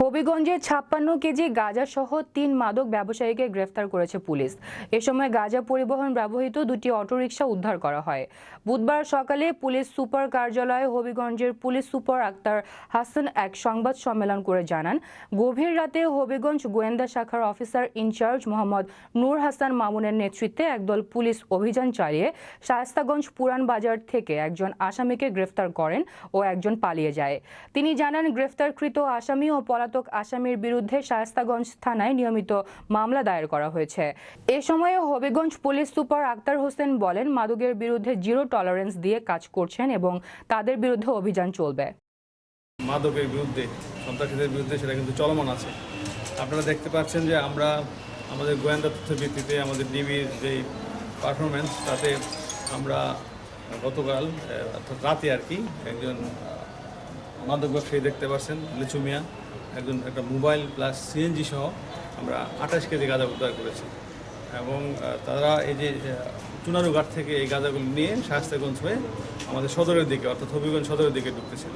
হবিগঞ্জে ছাপ্পান্ন কেজি গাঁজা সহ তিন মাদক ব্যবসায়ীকে গ্রেফতার করেছে পুলিশ। এ সময় গাঁজা পরিবহন ব্যবহৃত দুটি অটোরিকশা উদ্ধার করা হয়। বুধবার সকালে পুলিশ সুপার কার্যালয়ে হবিগঞ্জের পুলিশ সুপার আক্তার হাসান এক সংবাদ সম্মেলন করে জানান, গভীর রাতে হবিগঞ্জ গোয়েন্দা শাখার officer in charge Mohammad Nur Hasan মামুনের নেতৃত্বে একদল পুলিশ অভিযান চালিয়ে শায়স্তাগঞ্জ পুরান বাজার থেকে একজন আসামিকে গ্রেফতার করেন ও একজন পালিয়ে যায়। তিনি জানান, গ্রেফতারকৃত আসামি ও পলাতক আসামির বিরুদ্ধে শায়স্তাগঞ্জ থানায় নিয়মিত মামলা দায়ের করা হয়েছে। এ সময়ে হবিগঞ্জ পুলিশ সুপার আক্তার হোসেন বলেন, মাদকের বিরুদ্ধে জিরো টলারেন্স দিয়ে কাজ করছেন এবং তাদের বিরুদ্ধে অভিযান চলবে। মাদকের বিরুদ্ধে, সন্ত্রাসীদের বিরুদ্ধে সেটা কিন্তু চলমান আছে। আপনারা দেখতে পাচ্ছেন যে আমরা, আমাদের গোয়েন্দা তথ্যের ভিত্তিতে আমাদের ডিবির যে পারফরমেন্স তাতে আমরা গতকাল অর্থাৎ রাতে আর কি একজন মাদক ব্যবসায়ী দেখতে পাচ্ছেন, লিচু মিয়া। একজন একটা মোবাইল প্লাস সিএনজি সহ আমরা আঠাশ কেজি গাঁজা উদ্ধার করেছি। এবং তারা এই যে চুনারু চুনারুঘাট থেকে এই গাঁজাগুলো নিয়ে শাস্তাগঞ্জ হয়ে আমাদের সদরের দিকে, অর্থাৎ হবিগঞ্জ সদরের দিকে ঢুকতেছিল।